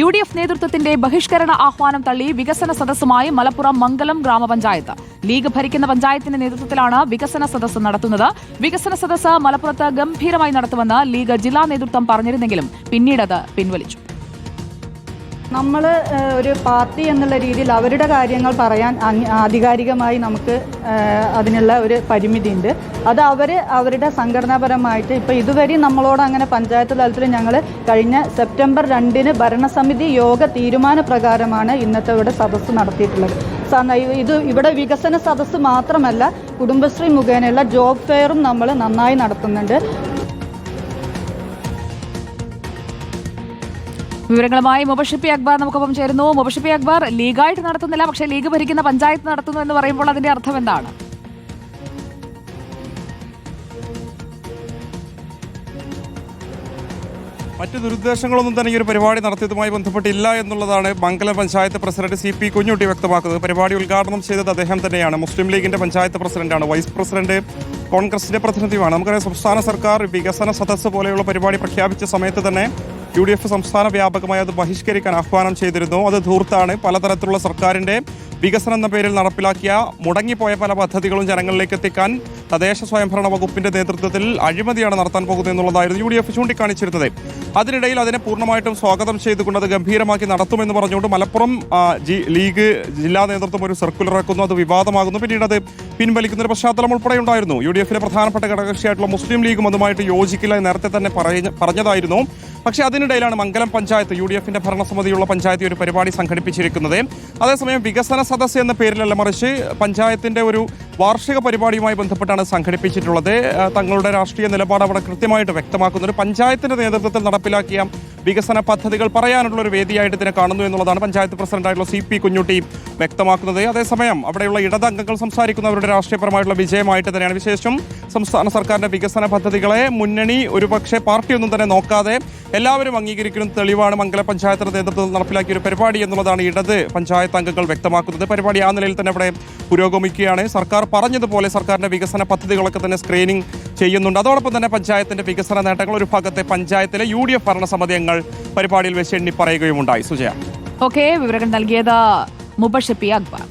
U D F നേതൃത്വത്തിന്റെ ബഹിഷ്കരണ ആഹ്വാനം തള്ളി വികസന സദസ്സുമായി മലപ്പുറം മംഗലം ഗ്രാമപഞ്ചായത്ത്. ലീഗ് ഭരിക്കുന്ന പഞ്ചായത്തിന്റെ നേതൃത്വത്തിലാണ് വികസന സദസ്സ് നടത്തുന്നത്. വികസന സദസ്സ് മലപ്പുറത്ത് ഗംഭീരമായി നടത്തുമെന്ന് ലീഗ് ജില്ലാ നേതൃത്വം പറഞ്ഞിരുന്നെങ്കിലും പിന്നീടത് പിൻവലിച്ചു. നമ്മൾ ഒരു പാർട്ടി എന്നുള്ള രീതിയിൽ അവരുടെ കാര്യങ്ങൾ പറയാൻ ആധികാരികമായി നമുക്ക് അതിനുള്ള ഒരു പരിമിതിയുണ്ട്. അത് അവർ അവരുടെ സംഘടനാപരമായിട്ട് ഇപ്പോൾ ഇതുവരെ നമ്മളോട് അങ്ങനെ പഞ്ചായത്ത് തലത്തിൽ ഞങ്ങൾ കഴിഞ്ഞ സെപ്റ്റംബർ രണ്ടിന് ഭരണസമിതി യോഗ തീരുമാന പ്രകാരമാണ് ഇന്നത്തെ ഇവിടെ സദസ്സ് നടത്തിയിട്ടുള്ളത്. ഇത് ഇവിടെ വികസന സദസ്സ് മാത്രമല്ല കുടുംബശ്രീ മുഖേനയുള്ള ജോബ് ഫെയറും നമ്മൾ നന്നായി നടത്തുന്നുണ്ട്. വിവരങ്ങളുമായി മുബഷിപ്പി അക്ബർ നമുക്കൊപ്പം ചേരുന്നു. മുബഷിപ്പി അക്ബർ ലീഗായിട്ട് നടത്തുന്നില്ല പക്ഷേ ലീഗ് ഭരിക്കുന്ന പഞ്ചായത്ത് നടത്തുന്നു എന്ന് പറയുമ്പോൾ അതിന്റെ അർത്ഥം എന്താണ്? മറ്റ് ദുരുദ്ദേശങ്ങളൊന്നും തന്നെ ഈ ഒരു പരിപാടി നടത്തിയതുമായി ബന്ധപ്പെട്ടില്ല എന്നുള്ളതാണ് Mangalam panchayat president C P Kunjutty വ്യക്തമാക്കുന്നത്. പരിപാടി ഉദ്ഘാടനം ചെയ്തത് അദ്ദേഹം തന്നെയാണ്. മുസ്ലിം ലീഗിന്റെ പഞ്ചായത്ത് പ്രസിഡന്റാണ് വൈസ് പ്രസിഡന്റ് കോൺഗ്രസിന്റെ പ്രതിനിധിയുമാണ്. നമുക്കറിയാം സംസ്ഥാന സർക്കാർ വികസന സദസ്സ് പോലെയുള്ള പരിപാടി പ്രഖ്യാപിച്ച സമയത്ത് തന്നെ യു ഡി എഫ് സംസ്ഥാന വ്യാപകമായി അത് ബഹിഷ്കരിക്കാൻ ആഹ്വാനം ചെയ്തിരുന്നു. അത് ധൂർത്താണ്. പലതരത്തിലുള്ള സർക്കാരിന്റെ വികസനം എന്ന പേരിൽ നടപ്പിലാക്കിയ മുടങ്ങിപ്പോയ പല പദ്ധതികളും ജനങ്ങളിലേക്ക് എത്തിക്കാൻ തദ്ദേശ സ്വയംഭരണ വകുപ്പിന്റെ നേതൃത്വത്തിൽ അഴിമതിയാണ് നടത്താൻ പോകുന്നത് എന്നുള്ളതായിരുന്നു യു ഡി എഫ് ചൂണ്ടിക്കാണിച്ചിരുന്നത്. അതിനിടയിൽ അതിനെ പൂർണമായിട്ടും സ്വാഗതം ചെയ്തുകൊണ്ട് അത് ഗംഭീരമാക്കി നടത്തുമെന്ന് പറഞ്ഞുകൊണ്ട് മലപ്പുറം ജി- ലീഗ് ജില്ലാ നേതൃത്വം ഒരു സർക്കുലർ ഇറക്കുന്നു. അത് വിവാദമാകുന്നു. പിന്നീട് അത് പിൻവലിക്കുന്ന ഒരു പശ്ചാത്തലം ഉൾപ്പെടെ ഉണ്ടായിരുന്നു യു ഡി എഫിലെ പ്രധാനപ്പെട്ട ഘടകകക്ഷിയായിട്ടുള്ള മുസ്ലിം ലീഗും അതുമായിട്ട് യോജിക്കില്ല നേരത്തെ തന്നെ പറഞ്ഞ- പറഞ്ഞതായിരുന്നു. പക്ഷേ അതിനിടയിലാണ് മംഗലം പഞ്ചായത്ത് യു ഡി എഫിന്റെ ഭരണസമിതിയുള്ള പഞ്ചായത്ത് ഒരു പരിപാടി സംഘടിപ്പിച്ചിരിക്കുന്നത്. അതേസമയം വികസന സദസ്സ് എന്ന പേരിലല്ല മറിച്ച് പഞ്ചായത്തിന്റെ ഒരു വാർഷിക പരിപാടിയുമായി ബന്ധപ്പെട്ടാണ് സംഘടിപ്പിച്ചിട്ടുള്ളത്. തങ്ങളുടെ രാഷ്ട്രീയ നിലപാട് അവിടെ കൃത്യമായിട്ട് വ്യക്തമാക്കുന്ന ഒരു പഞ്ചായത്തിന്റെ നേതൃത്വത്തിൽ നടപ്പിലാക്കിയ വികസന പദ്ധതികൾ പറയാനുള്ള ഒരു വേദിയായിട്ട് ഇതിനെ കാണുന്നു എന്നുള്ളതാണ് പഞ്ചായത്ത് പ്രസിഡന്റായിട്ടുള്ള സി പി കുഞ്ഞുട്ടി വ്യക്തമാക്കുന്നത്. അതേസമയം അവിടെയുള്ള ഇടതംഗങ്ങൾ സംസാരിക്കുന്നവരുടെ രാഷ്ട്രീയപരമായിട്ടുള്ള വിജയമായിട്ട് തന്നെയാണ് വിശേഷം സംസ്ഥാന സർക്കാരിന്റെ വികസന പദ്ധതികളെ മുന്നണി ഒരുപക്ഷെ പാർട്ടിയൊന്നും തന്നെ നോക്കാതെ എല്ലാവരും അംഗീകരിക്കുന്ന തെളിവാണ് മംഗല പഞ്ചായത്തിന്റെ നേതൃത്വത്തിൽ നടപ്പിലാക്കിയ ഒരു പരിപാടി എന്നുള്ളതാണ് ഇടത് പഞ്ചായത്ത് അംഗങ്ങൾ വ്യക്തമാക്കുന്നത്. പരിപാടി ആ നിലയിൽ തന്നെ അവിടെ പുരോഗമിക്കുകയാണ്. സർക്കാർ പറഞ്ഞതുപോലെ സർക്കാരിന്റെ വികസന പദ്ധതികളൊക്കെ തന്നെ സ്ക്രീനിംഗ് ചെയ്യുന്നുണ്ട്. അതോടൊപ്പം തന്നെ പഞ്ചായത്തിന്റെ വികസന നേട്ടങ്ങൾ ഒരു ഭാഗത്തെ പഞ്ചായത്തിലെ യു ഡി എഫ് ഭരണസമിതി അംഗങ്ങൾ പരിപാടിയിൽ വെച്ച് എണ്ണി പറയുകയും ഉണ്ടായി സുജയ. ഓക്കെ വിവരങ്ങൾ നൽകിയത് മുബഷപ്പി അക്ബർ.